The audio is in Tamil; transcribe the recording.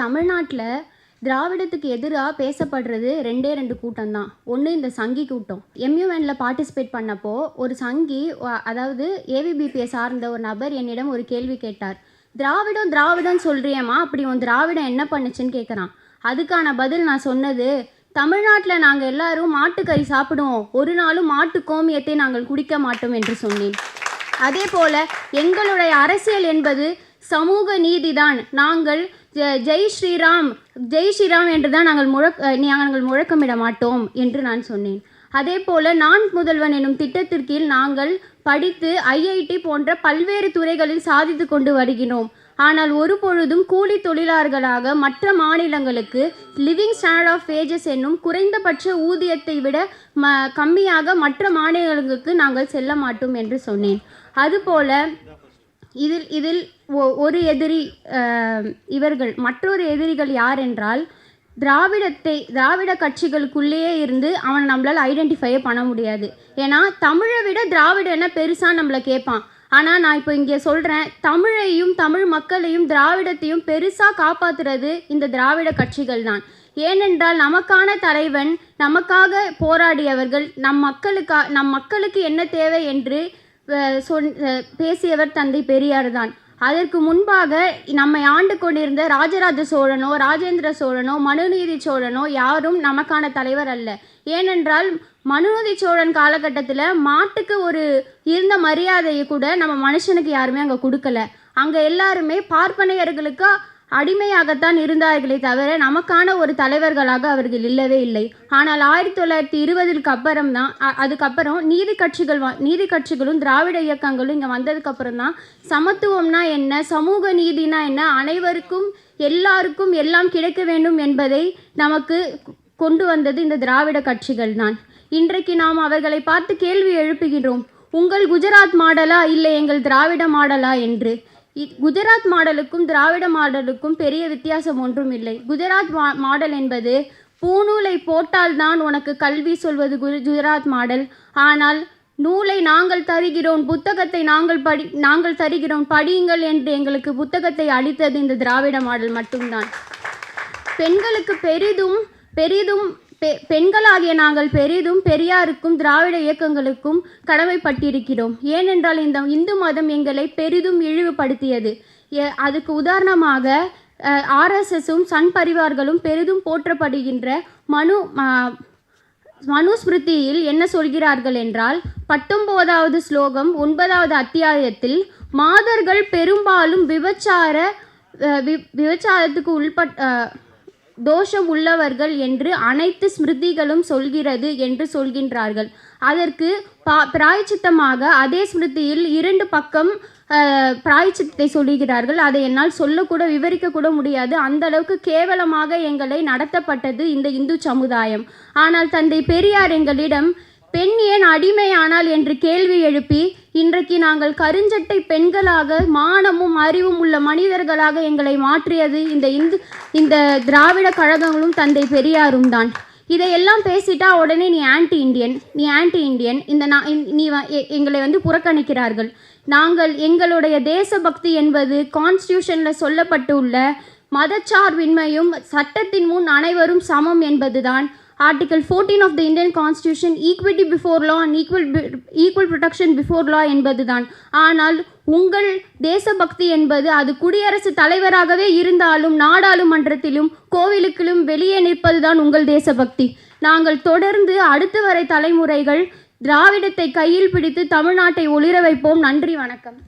தமிழ்நாட்டில் திராவிடத்துக்கு எதிராக பேசப்படுறது ரெண்டே ரெண்டு கூட்டம் தான் ஒன்று இந்த சங்கி கூட்டம். எம்யூஎனில் பார்ட்டிசிபேட் பண்ணப்போ ஒரு சங்கி அதாவது ஏவிபிபியை சார்ந்த ஒரு நபர் என்னிடம் ஒரு கேள்வி கேட்டார். திராவிடம் திராவிடம் சொல்கிறியம்மா அப்படி உன் திராவிடம் என்ன பண்ணுச்சுன்னு கேட்குறான் அதுக்கான பதில் நான் சொன்னது தமிழ்நாட்டில் நாங்கள் எல்லாரும் மாட்டுக்கறி சாப்பிடுவோம். ஒரு நாளும் மாட்டு கோமியத்தை நாங்கள் குடிக்க மாட்டோம் என்று சொன்னேன். அதே போல் எங்களுடைய அரசியல் என்பது சமூக நீதிதான். நாங்கள் ஜெய் ஸ்ரீராம் ஜெய் ஸ்ரீராம் என்று தான் நாங்கள் முழக் நாங்கள் முழக்கமிட மாட்டோம் என்று நான் சொன்னேன். அதே போல நான் முதல்வன் எனும் திட்டத்திற்கீழ் நாங்கள் படித்து ஐஐடி போன்ற பல்வேறு துறைகளில் சாதித்து கொண்டு வருகிறோம். ஆனால் ஒரு பொழுதும் கூலி தொழிலாளர்களாக மற்ற மாநிலங்களுக்கு லிவிங் ஸ்டாண்டர்ட் ஆஃப் வேஜஸ் என்னும் குறைந்தபட்ச ஊதியத்தை விட ம கம்மியாக மற்ற மாநிலங்களுக்கு நாங்கள் செல்ல மாட்டோம் என்று சொன்னேன். அதுபோல இதில் இதில் ஒ- ஒரு எதிரி இவர்கள் மற்றொரு எதிரிகள் யார் என்றால் திராவிடத்தை திராவிட கட்சிகளுக்குள்ளேயே இருந்து அவன் நம்மளால் ஐடென்டிஃபையே பண்ண முடியாது. ஏன்னா தமிழை விட திராவிடன்னா என்ன பெருசாக நம்மளை கேட்பான். ஆனால் நான் இப்போ இங்கே சொல்கிறேன் தமிழையும் தமிழ் மக்களையும் திராவிடத்தையும் பெருசாக காப்பாற்றுறது இந்த திராவிட கட்சிகள் தான். ஏனென்றால் நமக்கான தலைவன் நமக்காக போராடியவர்கள் நம் மக்களுக்கா நம் மக்களுக்கு என்ன தேவை என்று சொன் பேசியவர் தந்தை பெரியார் தான். அதற்கு முன்பாக நம்மை ஆண்டு கொண்டிருந்த ராஜராஜ சோழனோ ராஜேந்திர சோழனோ மனுநீதி சோழனோ யாரும் நமக்கான தலைவர் அல்ல. ஏனென்றால் மனுநீதி சோழன் காலகட்டத்தில் மாட்டுக்கு ஒரு இருந்த மரியாதையை கூட நம்ம மனுஷனுக்கு யாருமே அங்கே கொடுக்கல. அங்கே எல்லாருமே பார்ப்பனையர்களுக்கு அடிமையாகத்தான் இருந்தார்களே தவிர நமக்கான ஒரு தலைவர்களாக அவர்கள் இல்லவே இல்லை. ஆனால் ஆயிரத்தி தொள்ளாயிரத்தி இருபதுக்கு அப்புறம் தான் அதுக்கப்புறம் நீதி கட்சிகள் வ- நீதி கட்சிகளும் திராவிட இயக்கங்களும் இங்கே வந்ததுக்கப்புறம் தான் சமத்துவம்னா என்ன சமூக நீதினா என்ன அனைவருக்கும் எல்லாருக்கும் எல்லாம் கிடைக்க வேண்டும் என்பதை நமக்கு கொண்டு வந்தது இந்த திராவிட கட்சிகள் தான். இன்றைக்கு நாம் அவர்களை பார்த்து கேள்வி எழுப்புகின்றோம் உங்கள் குஜராத் மாடலா இல்லை எங்கள் திராவிட மாடலா? என்று. குஜராத் மாடலுக்கும் திராவிட மாடலுக்கும் பெரிய வித்தியாசம் ஒன்றும் இல்லை குஜராத் மா- மாடல் என்பது பூநூலை போட்டால்தான் உனக்கு கல்வி சொல்வது குரு- குஜராத் மாடல். ஆனால் நூலை நாங்கள் தருகிறோம் புத்தகத்தை நாங்கள் படி நாங்கள் தருகிறோம் படியுங்கள் என்று எங்களுக்கு புத்தகத்தை அளித்தது இந்த திராவிட மாடல் மட்டும்தான். பெண்களுக்கு பெரிதும் பெரிதும் பெ- பெண்களாகிய நாங்கள் பெரிதும் பெரியாருக்கும் திராவிட இயக்கங்களுக்கும் கடமைப்பட்டிருக்கிறோம். ஏனென்றால் இந்த இந்து மதம் எங்களை பெரிதும் இழிவுபடுத்தியது. அதுக்கு உதாரணமாக ஆர்எஸ்எஸும் சன் பரிவார்களும் பெரிதும் போற்றப்படுகின்ற மனு மனுஸ்மிருதியில் என்ன சொல்கிறார்கள் என்றால் பத்தொம்போதாவது ஸ்லோகம் ஒன்பதாவது அத்தியாயத்தில் மாதர்கள் பெரும்பாலும் விபச்சார விபச்சாரத்துக்கு உள்பட் தோஷம் உள்ளவர்கள் என்று அனைத்து ஸ்மிருதிகளும் சொல்கிறது என்று சொல்கின்றார்கள். அதற்கு பா பிராயச்சித்தமாக அதே ஸ்மிருதியில் இரண்டு பக்கம் அஹ், சொல்கிறார்கள் அதை என்னால் சொல்லக்கூட விவரிக்கக்கூட முடியாது. அந்த அளவுக்கு கேவலமாக எங்களை நடத்தப்பட்டது இந்த இந்து சமுதாயம். ஆனால் தந்தை பெரியார் எங்களிடம் பெண் ஏன் அடிமையானால் என்று கேள்வி எழுப்பி இன்றைக்கு நாங்கள் கருஞ்சட்டை பெண்களாக மானமும் அறிவும் உள்ள மனிதர்களாக எங்களை மாற்றியது இந்த இந்து இந்த திராவிட கழகங்களும் தந்தை பெரியாரும் தான். இதையெல்லாம் பேசிட்டா உடனே நீ ஆன்டி இந்தியன் நீ ஆன்டி இந்தியன் இந்த நான் நீ வ- எ- எங்களை வந்து புறக்கணிக்கிறார்கள். நாங்கள் எங்களுடைய தேசபக்தி என்பது கான்ஸ்டியூஷனில் சொல்லப்பட்டுள்ள மதச்சார்பின்மையும் சட்டத்தின் முன் அனைவரும் சமம் என்பதுதான். Article 14 of the Indian constitution equity before law and equal equal protection before law என்பதுதான். ஆனால் உங்கள் தேசபக்தி என்பது அது குடியரசு தலைவராகவே இருந்தாலும் நாடாளுமன்றத்திலும் கோவிலுக்கிலும் வெளியே நிற்பதுதான் உங்கள் தேசபக்தி. நாங்கள் தொடர்ந்து அடுத்து வரை தலைமுறைகள் திராவிடத்தை கையில் பிடித்து தமிழ்நாட்டை ஒளிர வைப்போம். நன்றி வணக்கம்.